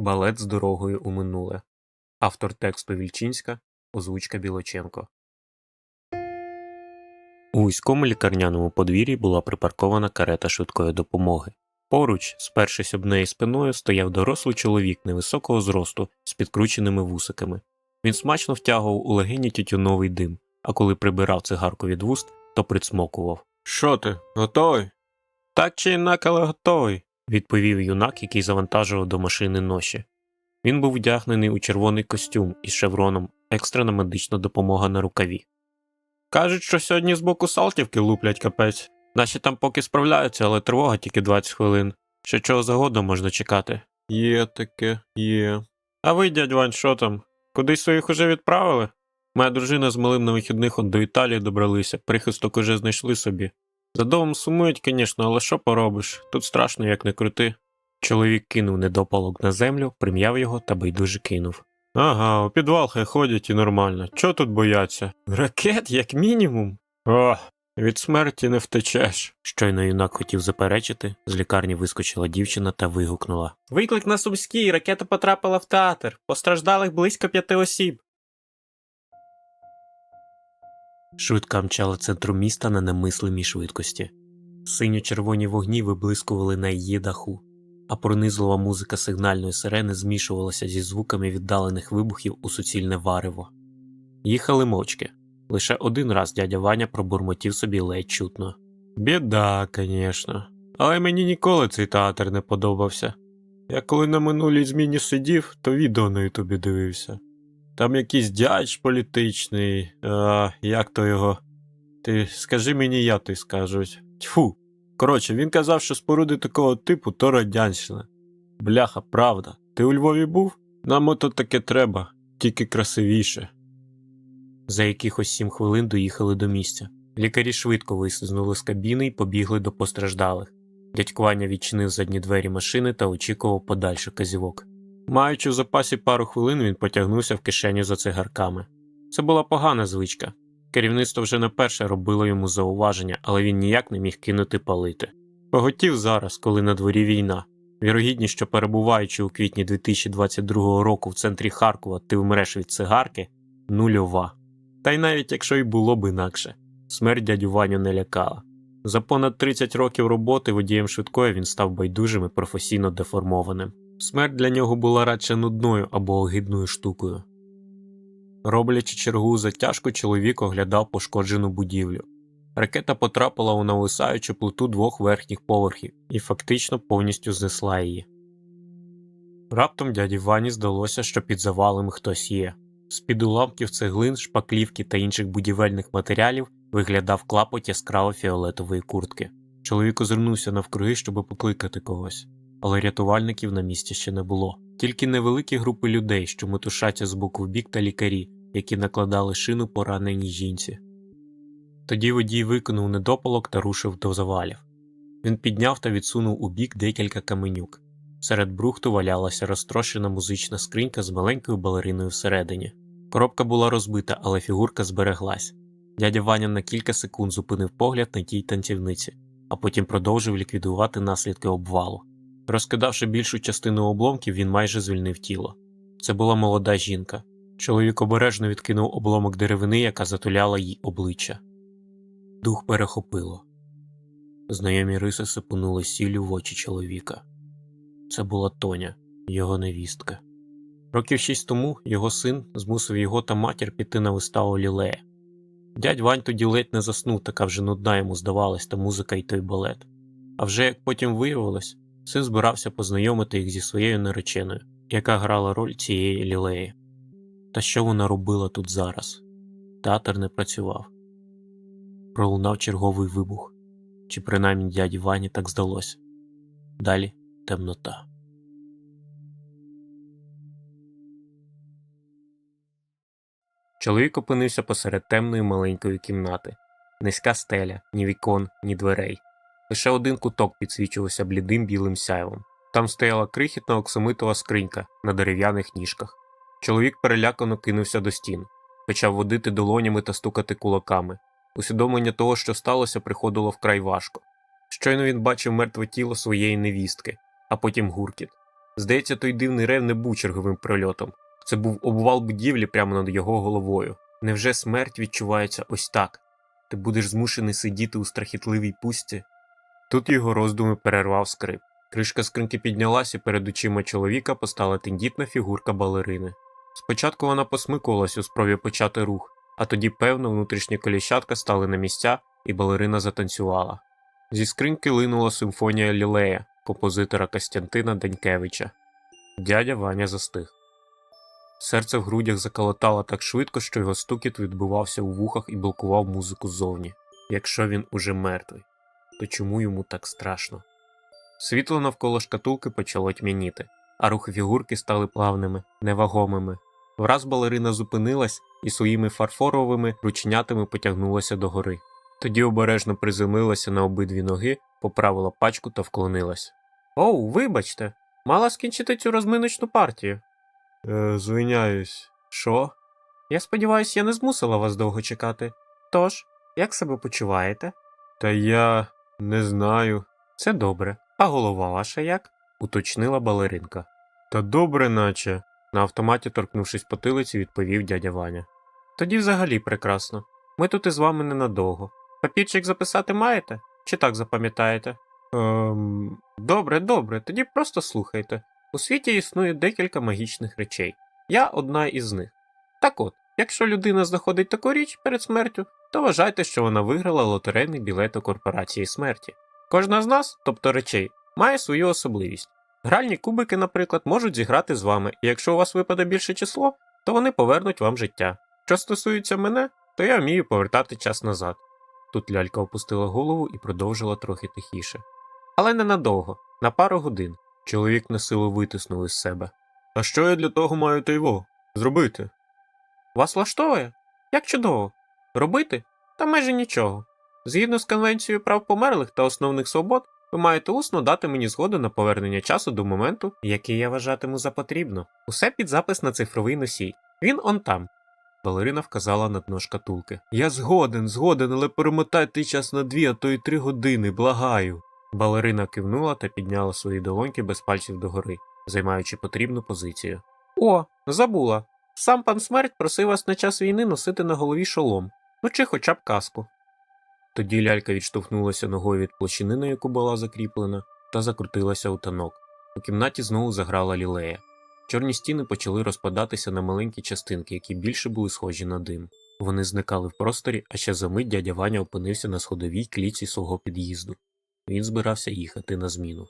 Балет з дорогою у минуле. Автор тексту Вільчинська, озвучка Білоченко. У вузькому лікарняному подвір'ї була припаркована карета швидкої допомоги. Поруч, спершись об неї спиною, стояв дорослий чоловік невисокого зросту з підкрученими вусиками. Він смачно втягував у легені тютюновий дим, а коли прибирав цигарку від вуст, то присмокував. Що ти, готовий? Так чи інак, але готовий, відповів юнак, який завантажував до машини ноші. Він був вдягнений у червоний костюм із шевроном екстрена медична допомога на рукаві. Кажуть, що сьогодні з боку Салтівки луплять капець. Наші там поки справляються, але тривога тільки 20 хвилин. Ще чого загодно можна чекати. Є таке, є. А ви, дядь Вань, що там? Кудись своїх уже відправили? Моя дружина з малим на вихідних от до Італії добралися, прихисток уже знайшли собі. За домом сумують, звісно, але що поробиш? Тут страшно, як не крути. Чоловік кинув недопалок на землю, прим'яв його та байдуже кинув. Ага, у підвал хай ходять і нормально. Чого тут бояться? Ракет, як мінімум. О, від смерті не втечеш. Щойно юнак хотів заперечити, з лікарні вискочила дівчина та вигукнула. Виклик на Сумській, ракета потрапила в театр. Постраждалих близько п'яти осіб. Швидка мчала центром міста на немислимій швидкості. Синьо-червоні вогні виблискували на її даху, а пронизлива музика сигнальної сирени змішувалася зі звуками віддалених вибухів у суцільне варево. Їхали мовчки. Лише один раз дядя Ваня пробурмотів собі ледь чутно. Біда, звісно. Але мені ніколи цей театр не подобався. Я коли на минулій зміні сидів, то відео на ютубі дивився. Там якийсь дядь політичний, а, як то його. Ти скажи мені, я ти скажуть. Тьфу. Коротше, він казав, що споруди такого типу то радянщина. Бляха, правда. Ти у Львові був? Нам ото таке треба, тільки красивіше. За якихось сім хвилин доїхали до місця. Лікарі швидко вислизнули з кабіни і побігли до постраждалих. Дядько Ваня відчинив задні двері машини та очікував подальших казівок. Маючи в запасі пару хвилин, він потягнувся в кишеню за цигарками. Це була погана звичка. Керівництво вже не перше робило йому зауваження, але він ніяк не міг кинути палити. Поготів зараз, коли на дворі війна. Вірогідність, що перебуваючи у квітні 2022 року в центрі Харкова, ти вмреш від цигарки нульова. Та й навіть якщо й було б інакше, смерть дядю Ваню не лякала. За понад 30 років роботи водієм швидкої він став байдужим і професійно деформованим. Смерть для нього була радше нудною або огидною штукою. Роблячи чергу затяжку, чоловік оглядав пошкоджену будівлю. Ракета потрапила у нависаючу плиту двох верхніх поверхів і фактично повністю знесла її. Раптом дяді Вані здалося, що під завалами хтось є. З під уламків цеглин, шпаклівки та інших будівельних матеріалів виглядав клапоть яскраво фіолетової куртки. Чоловік озирнувся навкруги, щоб покликати когось, але рятувальників на місці ще не було. Тільки невеликі групи людей, що метушаться з боку в бік та лікарі, які накладали шину пораненій жінці. Тоді водій виконав недопалок та рушив до завалів. Він підняв та відсунув у бік декілька каменюк. Серед брухту валялася розтрощена музична скринька з маленькою балериною всередині. Коробка була розбита, але фігурка збереглась. Дядя Ваня на кілька секунд зупинив погляд на тій танцівниці, а потім продовжив ліквідувати наслідки обвалу. Розкидавши більшу частину обломків, він майже звільнив тіло. Це була молода жінка. Чоловік обережно відкинув обломок деревини, яка затуляла їй обличчя. Дух перехопило. Знайомі риси сипунули сіллю в очі чоловіка. Це була Тоня, його невістка. Років шість тому його син змусив його та матір піти на виставу лілея. Дядь Вань тоді ледь не заснув, така вже нудна йому здавалась та музика і той балет. А вже як потім виявилось, син збирався познайомити їх зі своєю нареченою, яка грала роль цієї лілеї. Та що вона робила тут зараз? Театр не працював. Пролунав черговий вибух, чи принаймні дяді Вані так здалося. Далі темнота. Чоловік опинився посеред темної маленької кімнати. Низька стеля, ні вікон, ні дверей. Лише один куток підсвічувався блідим білим сяйвом. Там стояла крихітна оксамитова скринька на дерев'яних ніжках. Чоловік перелякано кинувся до стін, почав водити долонями та стукати кулаками. Усвідомлення того, що сталося, приходило вкрай важко. Щойно він бачив мертве тіло своєї невістки, а потім гуркіт. Здається, той дивний рев не був черговим прольотом. Це був обвал будівлі прямо над його головою. Невже смерть відчувається ось так? Ти будеш змушений сидіти у страхітливій пустці? Тут його роздуми перервав скрип. Кришка скриньки піднялася, і перед очима чоловіка постала тендітна фігурка балерини. Спочатку вона посмикувалась у спробі почати рух, а тоді, певно, внутрішні коліщатка стали на місця, і балерина затанцювала. Зі скриньки линула симфонія Лілея, композитора Костянтина Данькевича. Дядя Ваня застиг. Серце в грудях заколотало так швидко, що його стукіт відбивався у вухах і блокував музику ззовні. Якщо він уже мертвий, то чому йому так страшно? Світло навколо шкатулки почало тьмяніти, а рухи фігурки стали плавними, невагомими. Враз балерина зупинилась і своїми фарфоровими ручнятами потягнулася догори. Тоді обережно приземлилася на обидві ноги, поправила пачку та вклонилась. Оу, вибачте, мала скінчити цю розминочну партію. Е, звиняюсь. Що? Я сподіваюся, я не змусила вас довго чекати. Тож, як себе почуваєте? Та я не знаю. Це добре. А голова ваша як? уточнила балеринка. Та добре, наче. На автоматі, торкнувшись потилиці, відповів дядя Ваня. Тоді взагалі прекрасно. Ми тут із вами ненадовго. Папірчик записати маєте? Чи так запам'ятаєте? Ем, добре, добре, тоді просто слухайте. У світі існує декілька магічних речей. Я одна із них. Так от, якщо людина знаходить таку річ перед смертю, то вважайте, що вона виграла лотерейний білет у корпорації смерті. Кожна з нас, тобто речей, має свою особливість. Гральні кубики, наприклад, можуть зіграти з вами, і якщо у вас випаде більше число, то вони повернуть вам життя. Що стосується мене, то я вмію повертати час назад. Тут лялька опустила голову і продовжила трохи тихіше. Але ненадовго, на пару годин. Чоловік на силу витиснув із себе. А що я для того маю тайво? Зробити? Вас влаштовує? Як чудово. Робити? Та майже нічого. Згідно з Конвенцією прав померлих та основних свобод, ви маєте усно дати мені згоду на повернення часу до моменту, який я вважатиму за потрібно. Усе під запис на цифровий носій. Він он там. Балерина вказала на дно шкатулки. Я згоден, згоден, але перемотайте час на дві, а то й три години, благаю. Балерина кивнула та підняла свої долоньки без пальців догори, займаючи потрібну позицію. О, забула. Сам пан смерть просив вас на час війни носити на голові шолом, ну чи хоча б каску. Тоді лялька відштовхнулася ногою від площини, на яку була закріплена, та закрутилася у танок. У кімнаті знову заграла лілея. Чорні стіни почали розпадатися на маленькі частинки, які більше були схожі на дим. Вони зникали в просторі, а ще за мить дядя Ваня опинився на сходовій кліці свого під'їзду. Він збирався їхати на зміну.